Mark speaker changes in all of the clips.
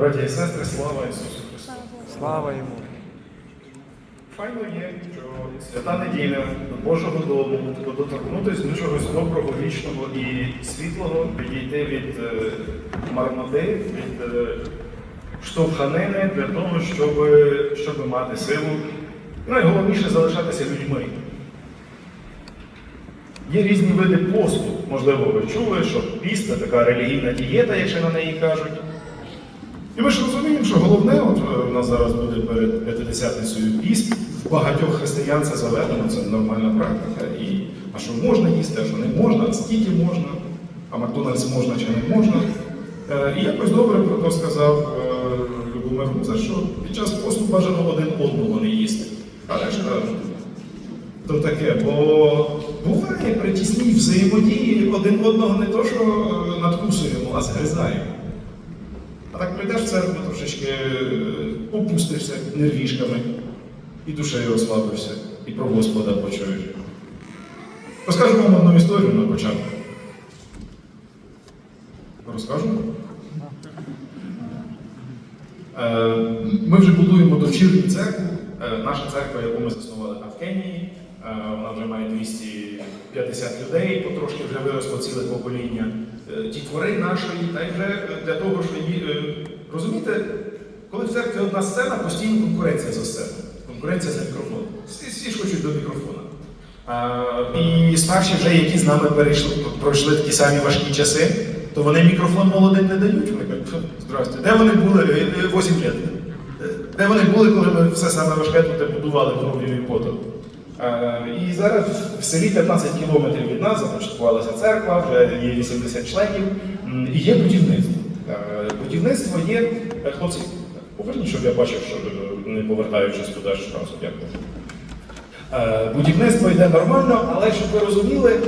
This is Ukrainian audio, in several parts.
Speaker 1: Браті і сестри, слава Ісусу Христу!
Speaker 2: Слава йому!
Speaker 1: Файно є, що свята неділя до Божого дому, доторкнутися до чогось доброго, вічного і світлого, відійти від е, марноти, від е, штовханини для того, щоб, щоб мати силу. Найголовніше залишатися людьми. Є різні види посту. Можливо, ви чули, що піст це така релігійна дієта, якщо на неї кажуть. І ми ж розуміємо, що головне, от е, у нас зараз буде перед п'ятидесятницею піст, в багатьох християн це заведено, це нормальна практика. І, а що можна їсти, а що не можна, а скільки можна, а Макдональдс можна чи не можна. Е, І якось добре про це сказав е, Любомир Гузар, що під час посту бажано один одного не їсти. А решта то таке, бо буває при тісній взаємодії один одного не то, що е, надкусуємо, а згризаємо. Так прийдеш в церкву трошечки, е, опустишся нервішками, і душею розслабишся, і про Господа почуєш. Розкажу вам одну історію на початку. Розкажу? Е, Ми вже будуємо дочірню церкву. Е, Наша церква, яку ми заснували в Кенії, е, вона вже має 250 людей, потрошки вже виросло ціле покоління е, дітвори нашої, та й вже е, для того, що її. е, Розумієте, коли в церкві одна сцена, постійно конкуренція за сцену, конкуренція за мікрофон. Всі, ж хочуть до мікрофона. І старші вже, які з нами перейшли, пройшли такі самі важкі часи, то вони мікрофон молодим не дають. Вони кажуть, здрасте, де вони були Е, е, 8 років? Е, Де вони були, коли ми все саме важке тут будували кров'ю і потом? Е, І зараз в селі 15 кілометрів від нас започаткувалася церква, вже є 80 членів, і є будівництво. Е, Будівництво є. Е, Хлопці, поверніть, щоб я бачив, що не повертаючись туди ж разу. Дякую. Будівництво йде нормально, але щоб ви розуміли,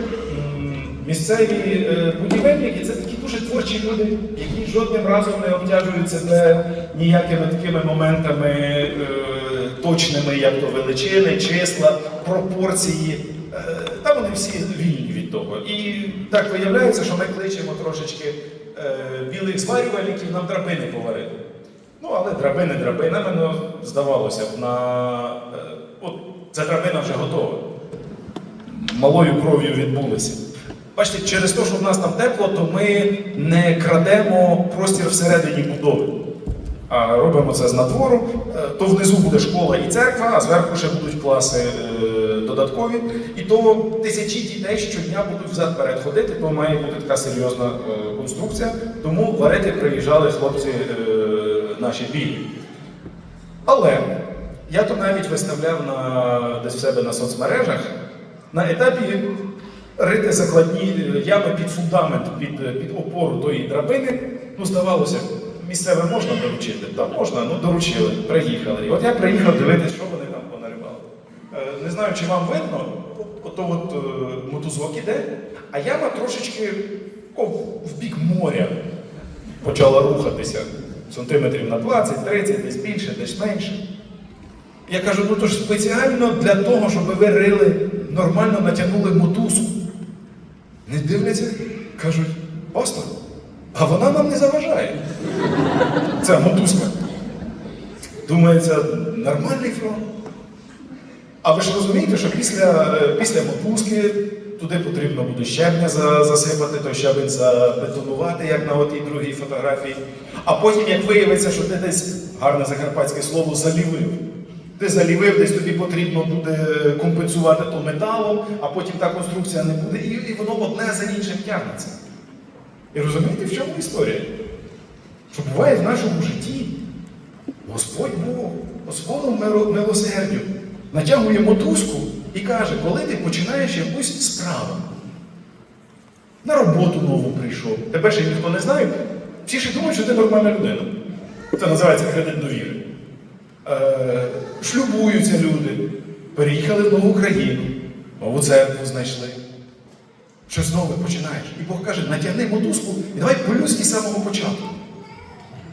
Speaker 1: місцеві будівельники це такі дуже творчі люди, які жодним разом не обтяжують себе ніякими такими моментами точними, як то величини, числа, пропорції. Е, Та вони всі вільні від того. І так виявляється, що ми кличемо трошечки е, білих зварювальників нам драбини поварити. Ну, але драбини драбинами, ну, здавалося б, на. е, От ця драбина вже готова. Малою кров'ю відбулися. Бачите, через те, що в нас там тепло, то ми не крадемо простір всередині будови. Робимо це з надвору. Е, То внизу буде школа і церква, а зверху ще будуть класи е, додаткові. І то тисячі дітей щодня будуть взад-перед ходити, то має бути така серйозна е, конструкція. Тому варити приїжджали хлопці наші білі. Але я то навіть виставляв на, десь в себе на соцмережах на етапі рити закладні ями під фундамент, під, під опору тої драбини. Ну, здавалося, місцеве можна доручити? Так, можна, ну доручили, приїхали. І от я приїхав дивитися, що вони там понаривали. Е, Не знаю, чи вам видно, ото от е, мотузок іде, а яма трошечки о, в бік моря почала рухатися сантиметрів на 20-30, десь більше, десь менше. Я кажу, ну то ж спеціально для того, щоб ви рили, нормально натягнули мотузку. Не дивляться, кажуть, пастор, а вона нам не заважає. Ця мотузка. Думається, нормальний фронт. А ви ж розумієте, що після, е, після мотузки туди потрібно буде щебня за- засипати, той щебень забетонувати, як на отій другій фотографії. А потім, як виявиться, що ти десь гарне закарпатське слово залівив. Ти залівив, десь тобі потрібно буде компенсувати то металом, а потім та конструкція не буде, і, і воно одне за іншим тягнеться. І розумієте, в чому історія? Що буває в нашому житті Господь Бог, миро- милосердю, натягує мотузку і каже, коли ти починаєш якусь справу, на роботу нову прийшов, тебе ще ніхто не знає, всі ще думають, що ти нормальна людина. Це називається кредит довіри. Е, шлюбуються люди, переїхали в нову країну, нову церкву знайшли. Щось нове починаєш. І Бог каже, натягни мотузку і давай по-людськи з самого початку.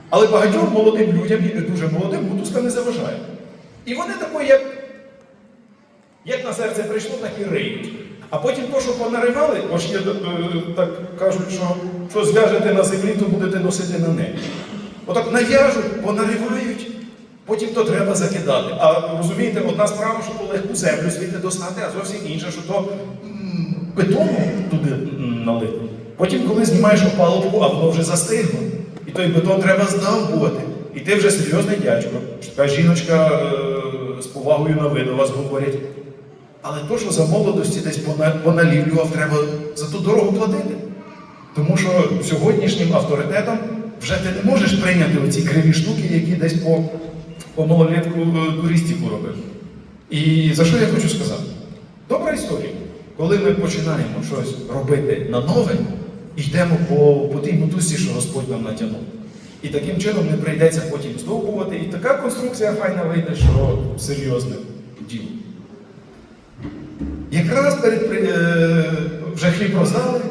Speaker 1: Але багатьом молодим людям і не дуже молодим мотузка не заважає. І вони тако, як, як на серце прийшло, так і риють. А потім то, що понаривали, бо ж е, так кажуть, що, що зв'яжете на землі, то будете носити на небі. Отак нав'яжуть, понаривають, потім то треба закидати. А розумієте, одна справа, що то легку землю звідти достати, а зовсім інша, що то бетону туди налити. Потім, коли знімаєш опалубку, а воно вже застигло. І той бетон треба здавбувати. І ти вже серйозний дядько. Така жіночка е, з повагою на ви до вас говорять. Але то, що за молодості десь пона- поналівлював, треба за ту дорогу платити. Тому що сьогоднішнім авторитетом вже ти не можеш прийняти оці криві штуки, які десь по, по малолітку е, робив. І за що я хочу сказати? Добра історія. Коли ми починаємо щось робити на нове, йдемо по, по тій мотузці, що Господь нам натягнув. І таким чином не прийдеться потім здовбувати. І така конструкція файна вийде, що серйозне діло. Якраз перед е, вже хліб роздали,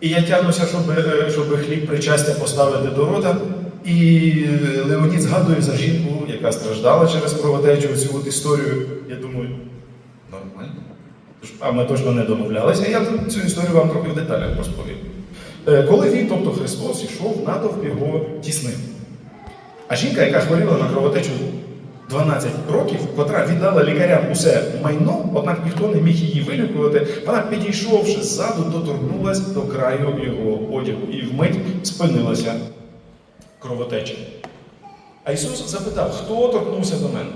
Speaker 1: і я тягнуся, щоб, е, щоб хліб причастя поставити до рота. І Леонід згадує за жінку, яка страждала через кровотечу цю от історію. Я думаю, нормально. А ми точно не домовлялися. Я цю історію вам трохи в деталях розповім. Е, Коли він, тобто Христос, йшов, натовп його тіснив. А жінка, яка хворіла на кровотечу 12 років, котра віддала лікарям усе майно, однак ніхто не міг її вилікувати, вона, підійшовши ззаду, доторкнулась до краю його одягу і вмить спинилася кровотеча. А Ісус запитав, хто торкнувся до мене?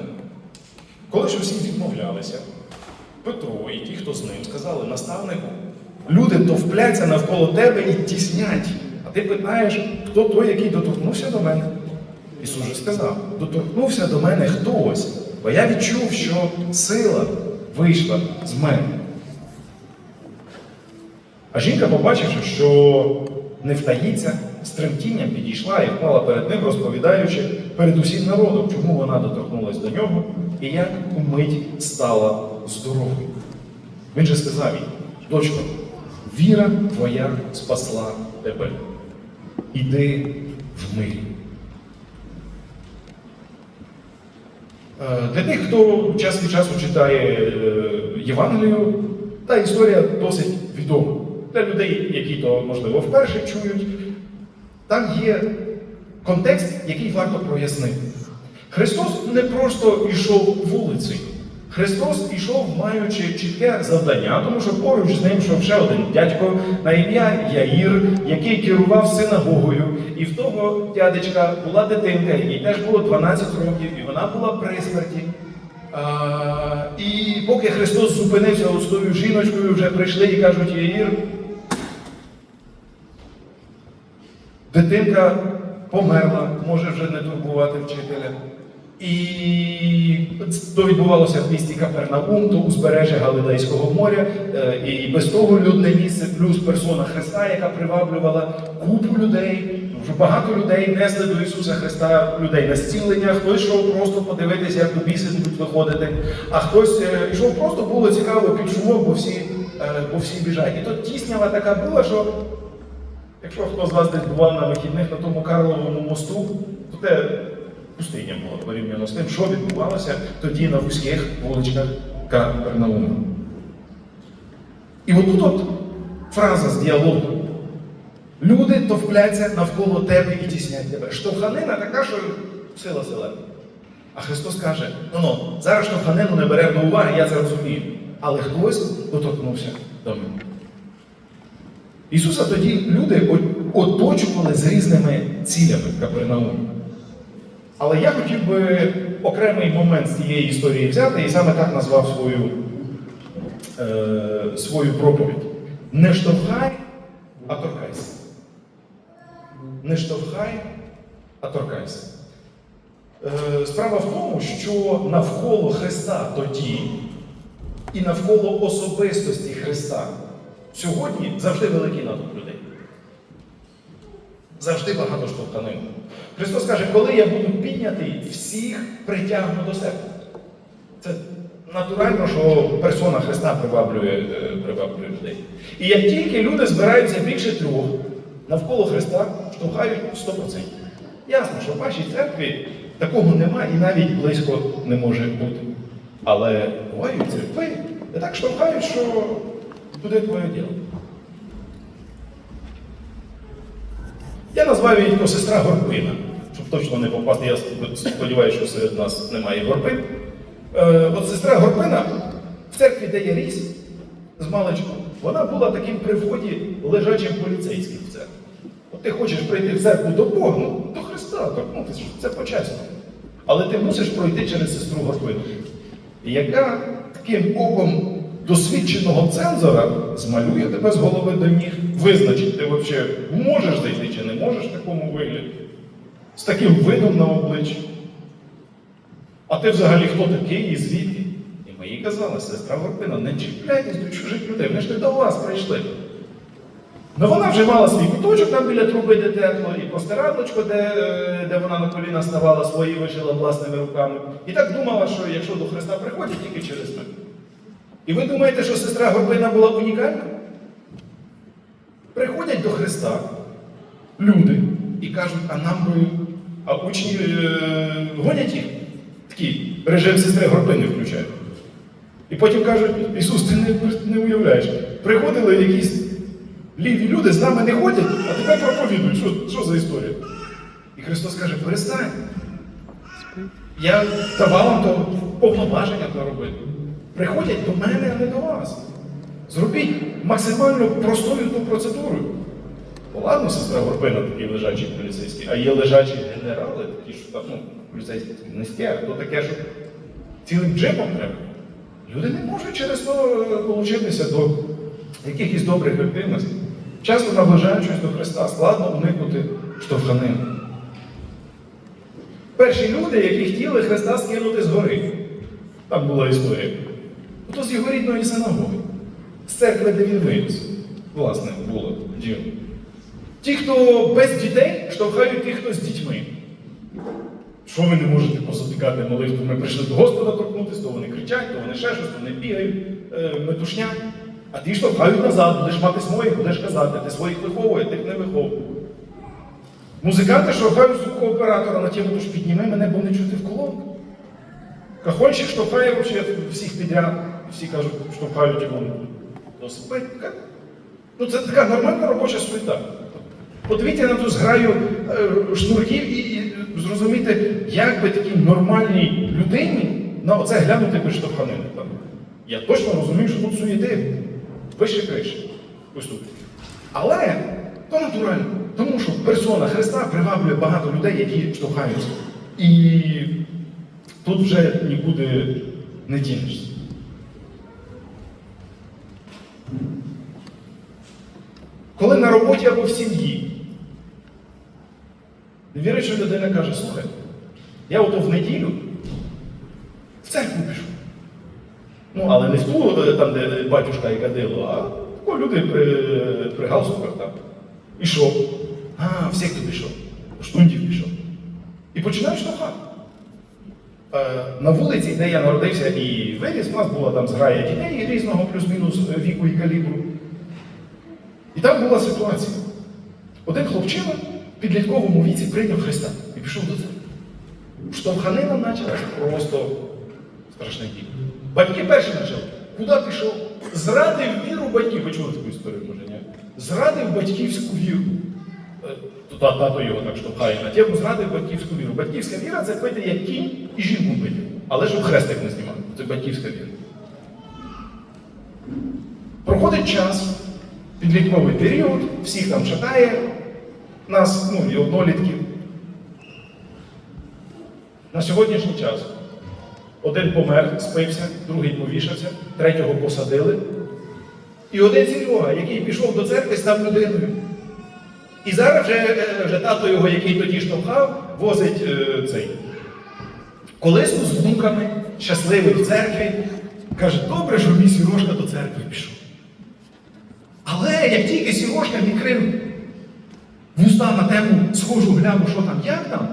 Speaker 1: Коли ж усі відмовлялися, Петро і ті, хто з ним, сказали наставнику, люди товпляться навколо тебе і тіснять. А ти питаєш, хто той, який доторкнувся до мене? Ісус же сказав, доторкнувся до мене хтось, бо я відчув, що сила вийшла з мене. А жінка, побачивши, що не втаїться, з тремтінням підійшла і впала перед ним, розповідаючи перед усім народом, чому вона доторкнулась до нього і як умить стала здоровою. Він же сказав їй, дочко, віра твоя спасла тебе. Іди в мирі. Е, Для тих, хто час від часу читає е, Євангелію, та історія досить відома. Для людей, які то, можливо, вперше чують, там є контекст, який варто прояснити. Христос не просто йшов вулицею. Христос ішов, маючи чітке завдання, тому що поруч з ним йшов ще один дядько на ім'я Яїр, який керував синагогою. І в того дядечка була дитинка, їй теж було 12 років, і вона була при смерті. А, і поки Христос зупинився з тою жіночкою, вже прийшли і кажуть, Яїр, дитинка померла, може вже не турбувати вчителя. І то відбувалося в місті Капернаум, то узбережжя Галилейського моря, е, і без того людне місце, плюс персона Христа, яка приваблювала купу людей. Вже багато людей несли до Ісуса Христа людей на зцілення, хтось йшов просто подивитися, як до біси будуть виходити, а хтось е, йшов просто було цікаво під шумок, бо всі, е, бо всі біжать. І тут тіснява така була, що Якщо хто з вас десь бував на вихідних на тому Карловому мосту, то те пустиня була порівняно з тим, що відбувалося тоді на вузьких вуличках Капернаума. І отут от фраза з діалогу. Люди товпляться навколо тебе і тіснять тебе. Штовханина така, що сила сила. А Христос каже: ну ну, зараз штовханину не беремо до уваги, я це розумію. Але хтось доторкнувся до мене. Ісуса тоді люди оточували з різними цілями в. Але я хотів би окремий момент з цієї історії взяти і саме так назвав свою, е, свою проповідь. Не штовхай, а торкайся. Не штовхай, а торкайся. Е, справа в тому, що навколо Христа тоді і навколо особистості Христа сьогодні завжди великий натовп людей. Завжди багато штовханин. Христос каже, коли я буду піднятий, всіх притягну до себе. Це натурально, що персона Христа приваблює, е, приваблює людей. І як тільки люди збираються більше трьох, навколо Христа штовхають 100%. Ясно, що в вашій церкві такого нема і навіть близько не може бути. Але бувають церкви, де так штовхають, що туди твоє діло. Я назвав її то сестра Горбина, щоб точно не попасти, я сподіваюся, що серед нас немає горпин. Е, от сестра Горпина в церкві, де я ріс, з маличку, вона була таким при вході лежачим поліцейським в церкву. От ти хочеш прийти в церкву до Бога, ну до Христа, ну, це почесно. Але ти мусиш пройти через сестру Горпину, яка таким оком досвідченого цензора змалює тебе з голови до ніг, визначить, ти взагалі можеш зайти чи не можеш в такому вигляді, з таким видом на обличчі. А ти взагалі хто такий і звідки? І їй казали, сестра Горпина, не чіпляйтесь до чужих людей, вони ж не до вас прийшли. Ну вона вже мала свій куточок там біля труби, де тепло, і простирадлочко, де, де вона на коліна ставала, свої вишила власними руками. І так думала, що якщо до Христа приходять, тільки через мене. І ви думаєте, що сестра Горпина була унікальна? Приходять до Христа люди і кажуть, а нам би. А учні е, гонять їх. Такий режим сестри Горпини включають. І потім кажуть, Ісус, ти не, не уявляєш. Приходили якісь ліві люди, з нами не ходять, а тепер проповідують. Що, що за історія? І Христос каже, перестань. Я давав вам то повноваження робити. Приходять до мене, а не до вас. Зробіть максимально простою ту процедуру. Ладно, сестра Горпина такі лежачі поліцейські, а є лежачі генерали, такі, що там, ну, поліцейські такі низькі, то таке, що цілим джипом треба. Люди не можуть через то е, долучитися до якихось добрих активностей. Часто наближаючись до Христа, складно уникнути штовханин. Перші люди, які хотіли Христа скинути з гори. Там була історія. Ото з його рідної синагоги, з церкви, де він виріс. Власне, було діло. Ті, хто без дітей, штовхають тих, хто з дітьми. Що ви не можете позатикати молитву? Ми прийшли до Господа торкнутися, то вони кричать, то вони ще щось, то вони бігають, е, метушня. А ті штовхають назад, будеш мати своїх, будеш казати, ти своїх виховує, тих не виховує. Музиканти штовхають звукооператора на тему, то ж підніми мене, бо не чути в колонку. Кахонщик штовхає всіх підряд, всі кажуть, штовхають його. Велосипед. Ну, це така нормальна робоча суета. Подивіться на ту зграю е, шнурків і, і зрозуміти, як би такій нормальній людині на оце глянути без штовханини. Там. Я точно розумію, що тут суєти вище криші. Ось тут. Але то натурально, тому що персона Христа приваблює багато людей, які штовхаються. І тут вже нікуди не дінешся. Коли на роботі або в сім'ї, віруюча людина каже, слухай, я ото в неділю в церкву пішов. Ну, але не в ту, е, там, де батюшка і кадило, а тако люди при, при галстуках там. І що? А, в секту пішов, штундів пішов. І починаєш штовхати. Е, На вулиці, де я народився і виріс, у нас була там зграя дітей різного плюс-мінус віку і калібру. І там була ситуація. Один хлопчина в підлітковому віці прийняв Христа і пішов до церкви. Штовханина почалася просто страшний дій. Батьки перші почали. Куди пішов? Зрадив віру батьків. Ви чули таку історію, може, ні? Зрадив батьківську віру. То та- Тато його так штовхає на тему, зрадив батьківську віру. Батьківська віра це пити як кінь і жінку бити. Але щоб хрестик не знімати. Це батьківська віра. Проходить час, підлітковий період, всіх там шатає, нас, ну, і однолітків. На сьогоднішній час один помер, спився, другий повішався, третього посадили. І один Серега, який пішов до церкви, став людиною. І зараз вже, е, вже тато його, який тоді штовхав, возить е, цей колеску з внуками, щасливий в церкві. Каже, добре, що мій Сірошка до церкви пішов. Але як тільки Сірошка відкрив вуста на тему схожу, гляну, що там, як там,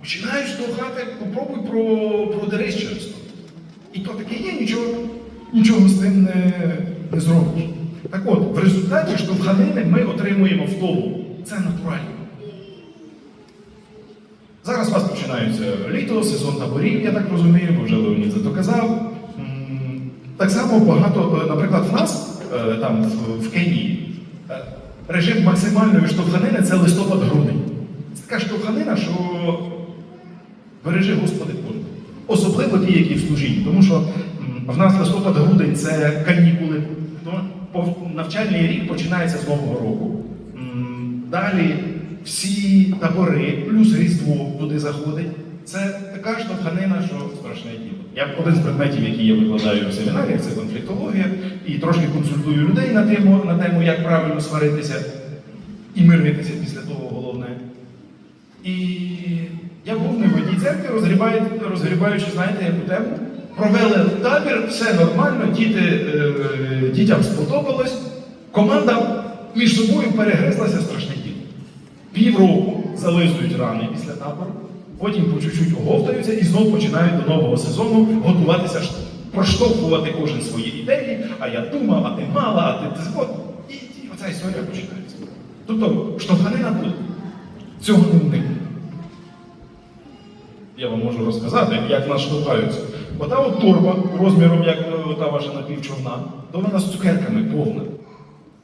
Speaker 1: починають штовхати, попробуй про, продерись через то. І то таке є, нічого, нічого з тим не, не зробиш. Так от, в результаті штовханини ми отримуємо втому. Це натурально. Зараз у вас починається літо, сезон таборів, я так розумію, бо вже Леонід за то казав. Так само багато, е, наприклад, в нас, е, там в, Кенії, е, режим максимальної штовханини це листопад-грудень. Це така
Speaker 2: штовханина, що бережи Господи Боже. Особливо ті, які в служінні. Тому що в нас листопад-грудень це канікули. Навчальний рік починається з Нового року. Далі всі табори, плюс Різдво туди заходить. Це така штовханина, що страшне діло. Я один з предметів, які я викладаю в семінаріях, це конфліктологія, і трошки консультую людей на тему, на тему, як правильно сваритися і миритися після того головне. І я був не в одній церкві, розгрібаючи, знаєте, яку тему. Провели табір, все нормально, діти, е, дітям сподобалось. Команда між собою перегризлася страшне діло. Півроку зализують рани після табору, потім по чуть-чуть оговтаються і знову починають до нового сезону готуватися, проштовхувати кожен свої ідеї. А я думав, а ти мала, а ти ти. І, і оця історія починається. Тобто штовханина буде. Цього не уникне. Я вам можу розказати, як нас штовхаються. Ота от торба розміром, як е, та ваша напівчовна, то вона з цукерками повна.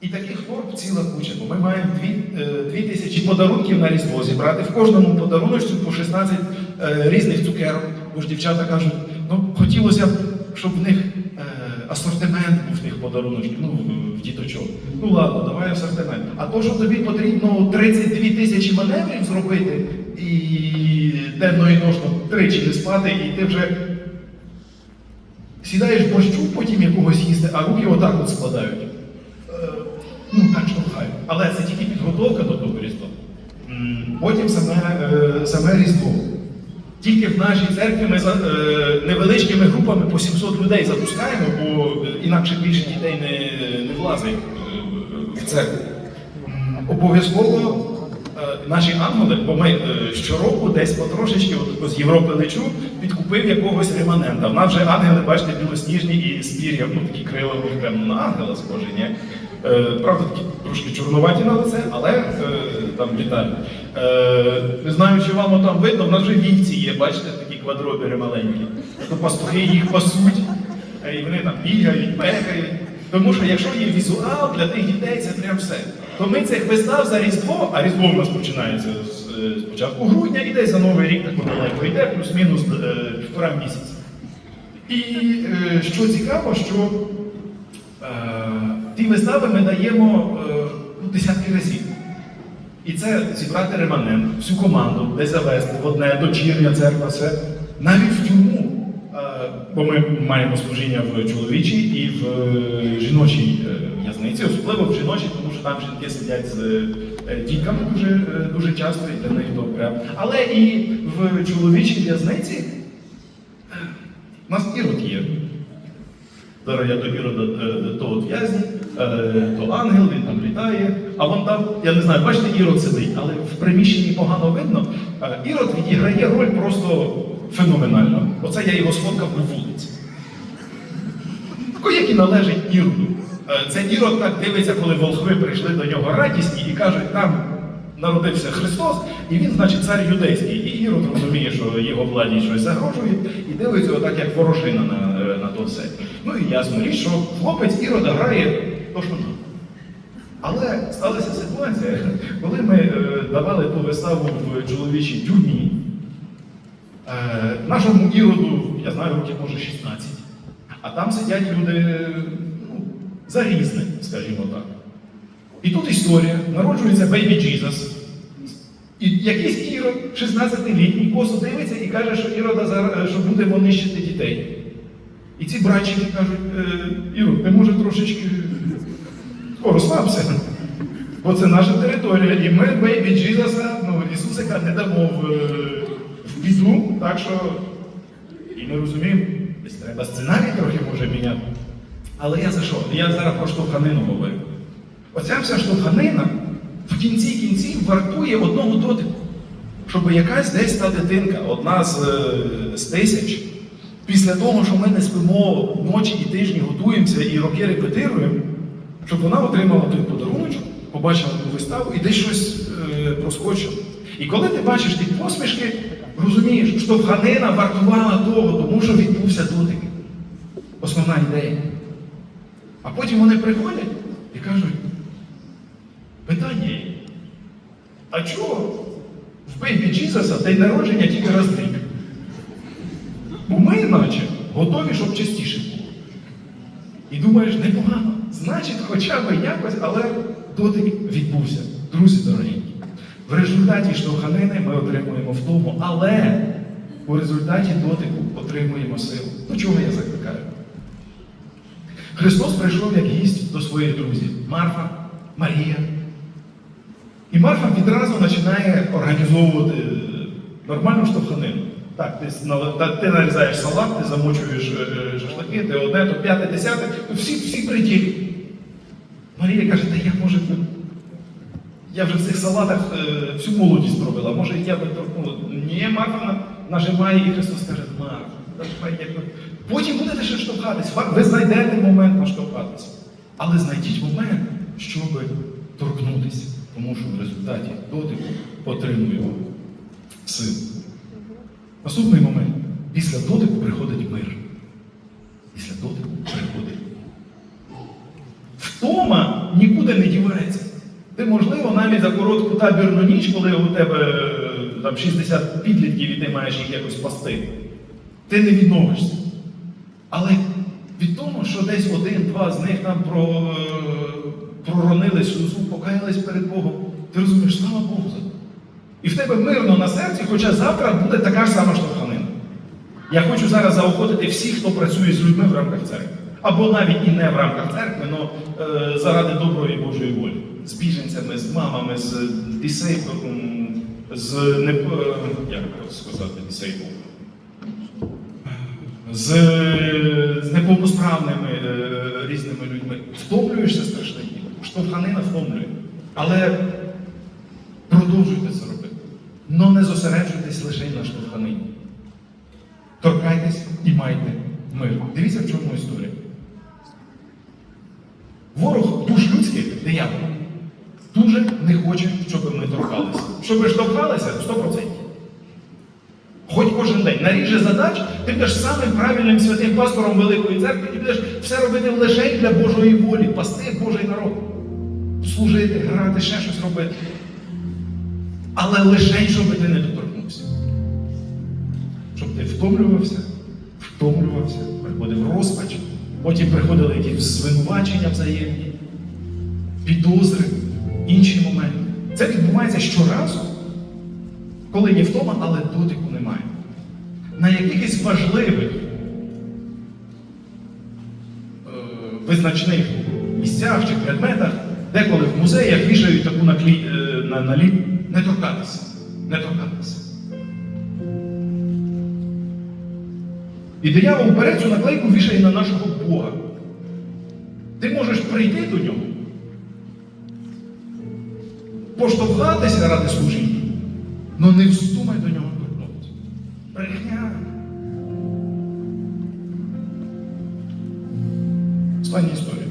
Speaker 2: І таких торб ціла куча, бо ми маємо дві, е, дві тисячі подарунків на різдво зібрати. В кожному подаруночку по 16 е, різних цукерок. Бо ж дівчата кажуть, ну хотілося б, щоб в них е, асортимент був тих подаруночків, ну в діточок. Ну ладно, давай асортимент. А то, що тобі потрібно 32 тисячі маневрів зробити і денно і ночно тричі не спати, і ти вже сідаєш борщу, потім якогось їсти, а руки отак от складають. Ну, так штовхають. Але це тільки підготовка до того різдва. Потім саме, е, саме Різдво. Тільки в нашій церкві ми за- е, невеличкими групами по 700 людей запускаємо, бо е, інакше більше дітей не, не влазить в церкву. Обов'язково наші ангели, бо ми щороку десь потрошечки от, з Європи лечу, підкупив якогось реманента. В нас вже ангели, бачите, білосніжні і з пір'ям, ну такі крила прямо на ангела схожі, ні? Е, правда, такі трошки чорнуваті на лице, але е, там літають. Е, не знаю, чи вам там видно, в нас вже вівці є, бачите, такі квадробіри маленькі. То пастухи їх пасуть, і вони там бігають, бегають. Тому що якщо є візуал для тих дітей, це прям все. То ми цих вистав за Різдво, а Різдво в нас починається з, з початку грудня і за Новий рік так далеко йде, плюс-мінус півтора місяця. І що цікаво, що е, ті вистави ми даємо е, ну, десятки разів. І це зібрати реманент, всю команду, десь завести в одне, дочірня церква, все. Навіть в тюрму. Е, Бо ми маємо служіння в чоловічій і в е, жіночій в'язниці, особливо в жіночій, тому що там жінки сидять з дітками дуже, дуже часто і для них добре. Але і в чоловічій в'язниці у нас ірод є. Зараз я до Ірода то от в'язні, то ангел, він там літає. А вон там, я не знаю, бачите, Ірод сидить, але в приміщенні погано видно. Е, Ірод відіграє роль просто феноменально. Оце я його сфоткав на вулиці. Такий, який належить Іроду. Е, Це Ірод так дивиться, коли волхви прийшли до нього радісні і кажуть, там народився Христос, і він, значить, цар юдейський. І Ірод розуміє, що його владі щось загрожує, і дивиться отак, як ворожина на, е, на то все. Ну і ясно річ, що хлопець Ірода грає то, що надо. Але сталася ситуація, коли ми е, давали ту виставу в чоловічій тюрмі, е, нашому іроду, я знаю, років може 16, а там сидять люди ну, за різне, скажімо так. І тут історія, народжується Бейбі Джізас. І якийсь ірод, 16-літній, косо дивиться і каже, що ірода що будемо нищити дітей. І ці братчики кажуть, е, Ірод, ти може трошечки о, розслабся. Бо це наша територія, і ми бейбі Джізаса, ну, Ісусика не дамо в, е, в біду, так що і ми розуміємо, десь треба сценарій трохи може міняти. Але я за що? Я зараз про штовханину говорю. Оця вся штовханина в кінці кінців вартує одного дотику. Щоб якась десь та дитинка, одна з, е, з тисяч, після того, що ми не спимо ночі і тижні готуємося і роки репетируємо, щоб вона отримала той подарунок, побачила ту виставу і десь щось е, проскочило. І коли ти бачиш ті посмішки, розумієш, штовханина вартувала того, тому що відбувся дотик. Основна ідея. А потім вони приходять і кажуть, питання а чого В Бейбі Джізаса день народження тільки раз рік. Бо ми, наче, готові, щоб частіше було. І думаєш, непогано. Значить, хоча б якось, але дотик відбувся. Друзі дорогі. В результаті штовханини ми отримуємо втому, але у результаті дотику отримуємо силу. До чого я закликаю? Христос прийшов як гість до своїх друзів Марфа, Марія. І Марфа відразу починає організовувати нормальну штовханину. Так, ти, ти нарізаєш салат, ти замочуєш е, е, шашлики, ти одне, то п'яте, десяте, всі, всі приділі. Марія каже, та я може. Я вже в цих салатах е, всю молодість пробила, може я би торкнула. Ні, Марфа нажимає, і Христос каже, Марфа, давай, як потім будете ще штовхатись. Ви знайдете момент наштовхатися. Але знайдіть момент, щоб торкнутися. Тому що в результаті дотику отримуємо силу. Наступний момент. Після дотику приходить мир. Після дотику приходить. Втома нікуди не дівається. Ти, можливо, навіть за коротку табірну ніч, коли у тебе е, там 60 підлітків і ти маєш їх якось пасти, ти не відновишся. Але від того, що десь один-два з них там е, проронили сльозу, покаялись перед Богом, ти розумієш, слава Богу за. І в тебе мирно на серці, хоча завтра буде така ж сама штовханина. Я хочу зараз заохотити всіх, хто працює з людьми в рамках церкви. Або навіть і не в рамках церкви, але заради доброї Божої волі. З біженцями, з мамами, з дисейблом, з не, е, як сказати, дисейбл, з, з неповносправними е, різними людьми. Втомлюєшся страшно, штовханина втомлює. Але продовжуйте це робити. Но не зосереджуйтесь лише на штовханині. Торкайтесь і майте мир. Дивіться, в чому історія. Ворог душ людських, диявол, дуже не хоче, щоб ми торкалися. Щоб ми штовхалися 100%. Хоч кожен день наріже задач, ти будеш самим правильним святим пастором Великої церкви і будеш все робити лише для Божої волі, пасти Божий народ. Служити, грати, ще щось робити. Але лише щоб ти не доторкнувся. Щоб ти втомлювався, втомлювався, приходив розпач, потім приходили якісь звинувачення взаємні, підозри, інші моменти. Це відбувається щоразу, коли є втома, але дотику немає. На якихось важливих е, визначних місцях чи предметах, деколи в музеях вішають таку наклі... е, на, наліп не торкатися. Не торкатися. І диявол бере цю наклейку вішає на нашого Бога. Ти можеш прийти до нього, поштовхатися ради служіння, але не вздумай до нього торкнутися. Брехня. Остання історія.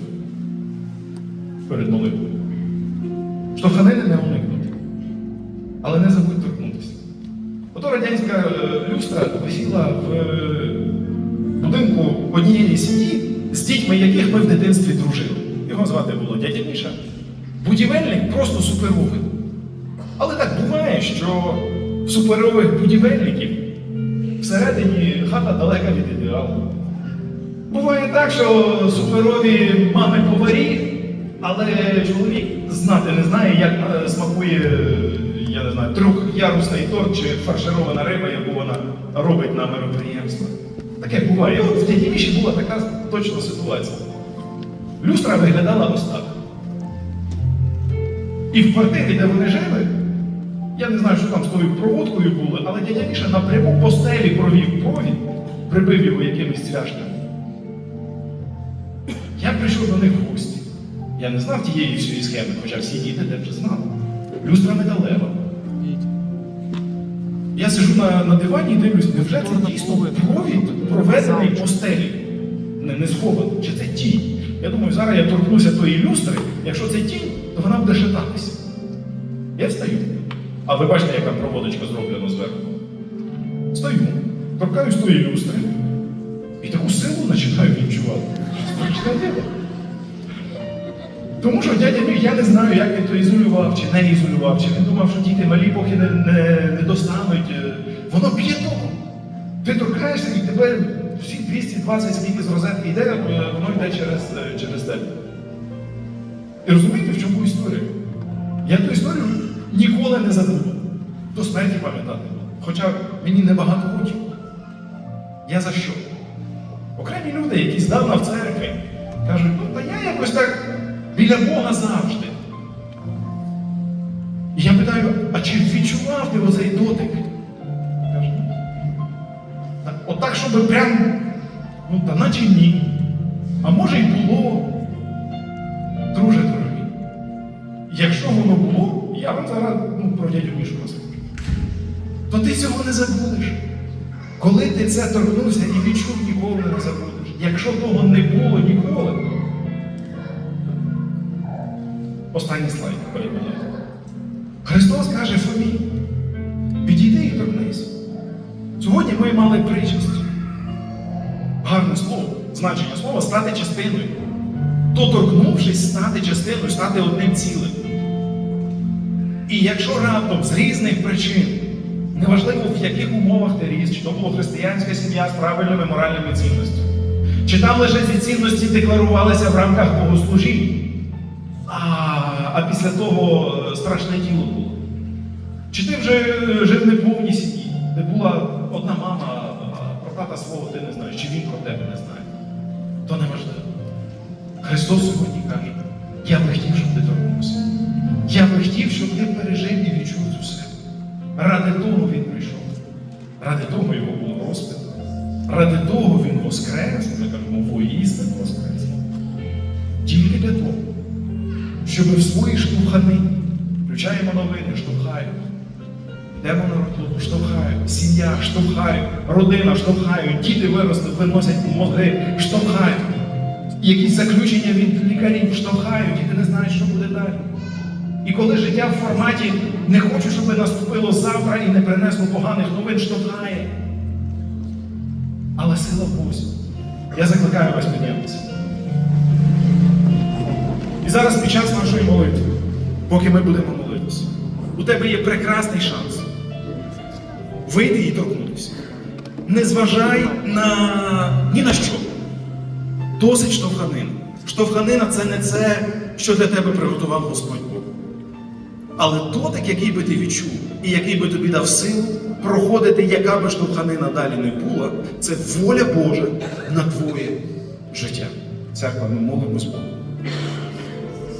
Speaker 2: Перед молитвою. Штовханини не радянська е, люстра висіла в е, будинку однієї сім'ї, з дітьми яких ми в дитинстві дружили. Його звати було дядя Міша. Будівельник просто суперовий. Але так буває, що суперових будівельників всередині хата далека від ідеалу. Буває так, що суперові мами поварі, але чоловік знати не знає, як е, смакує, я не знаю, трьохярусний торт чи фарширована риба, яку вона робить на мероприємствах. Таке буває. І от в дяді була така точна ситуація. Люстра виглядала ось так. І в квартирі, де вони жили, я не знаю, що там з тою проводкою було, але дядя Міша напряму по стелі провів провід, прибив його якимись цвяшками. Я прийшов до них в гості. Я не знав тієї всієї схеми, хоча всі діти де вже знали. Люстра металева. Я сижу на, на дивані і дивлюсь, невже це дійсно провід проведений по стелі? Не, не схований. Чи це тінь? Я думаю, зараз я торкнуся тої люстри, якщо це тінь, то вона буде шататися. Я встаю. А ви бачите, яка проводочка зроблена зверху? Стою, торкаюсь тої люстри і таку силу починаю відчувати. Діло. Тому що дядя мій, я не знаю, як він то ізолював чи не ізолював, чи він думав, що діти малі поки не, не, не достануть. Е, Воно б'є током. Ти торкаєшся і тебе всі 220 скільки з розетки йде, е, воно йде через, е, через тебе. І розумієте, в чому історія? Я ту історію ніколи не забуду. До смерті пам'ятати. Хоча мені небагато років. Я за що? Окремі люди, які здавна в церкві, кажуть, ну та я якось так біля Бога завжди. І я питаю, а чи відчував ти оцей дотик? Каже, «Та отак, щоб прям, ну та наче ні. А може й було. Друже дорогий, якщо воно було, я вам зараз ну, про дядю Мішу розкажу. То ти цього не забудеш. Коли ти це торкнувся і відчув, ніколи не забудеш. Якщо того не було ніколи. Останній слайд перебігає. Христос каже Фомі, підійди і торкнись. Сьогодні ми мали причасть. Гарне слово, значення слова стати частиною. Доторкнувшись, стати частиною, стати одним цілим. І якщо раптом з різних причин, неважливо в яких умовах ти ріс, чи то була християнська сім'я з правильними моральними цінностями, чи там лише ці цінності декларувалися в рамках богослужінь, а, а після того е, страшне діло було. Чи ти вже е, жив в неповній сім'ї, де була одна мама, про тата свого ти не знаєш, чи він про тебе не знає, то неважливо. Христос сьогодні каже, я би хотів, щоб ти торкнувся. Я би хотів, щоб ти пережив і відчув цю силу. Ради того він прийшов. Ради того його було розпито. Ради того він воскрес, ми кажемо, воістину воскрес. Тільки для того, щоб в своїй штовханині, включаємо новини, штовхають. Йдемо на роботу, штовхають, сім'я, штовхають, родина штовхають, діти виросли, виносять мозги, штовхають. Якісь заключення від лікарів штовхають, і ти не знаєш, що буде далі. І коли життя в форматі не хочу, щоб наступило завтра і не принесло поганих новин, штовхає. Але сила Бозі. Я закликаю вас піднятися. І зараз під час нашої молитви, поки ми будемо молитися, у тебе є прекрасний шанс вийти і торкнутися. Не зважай на ні на що. Досить штовханин. Штовханина це не це, що для тебе приготував Господь Бог. Але дотик, який би ти відчув, і який би тобі дав силу, проходити, яка би штовханина далі не була, це воля Божа на твоє життя. Церква, ми молимось Богу.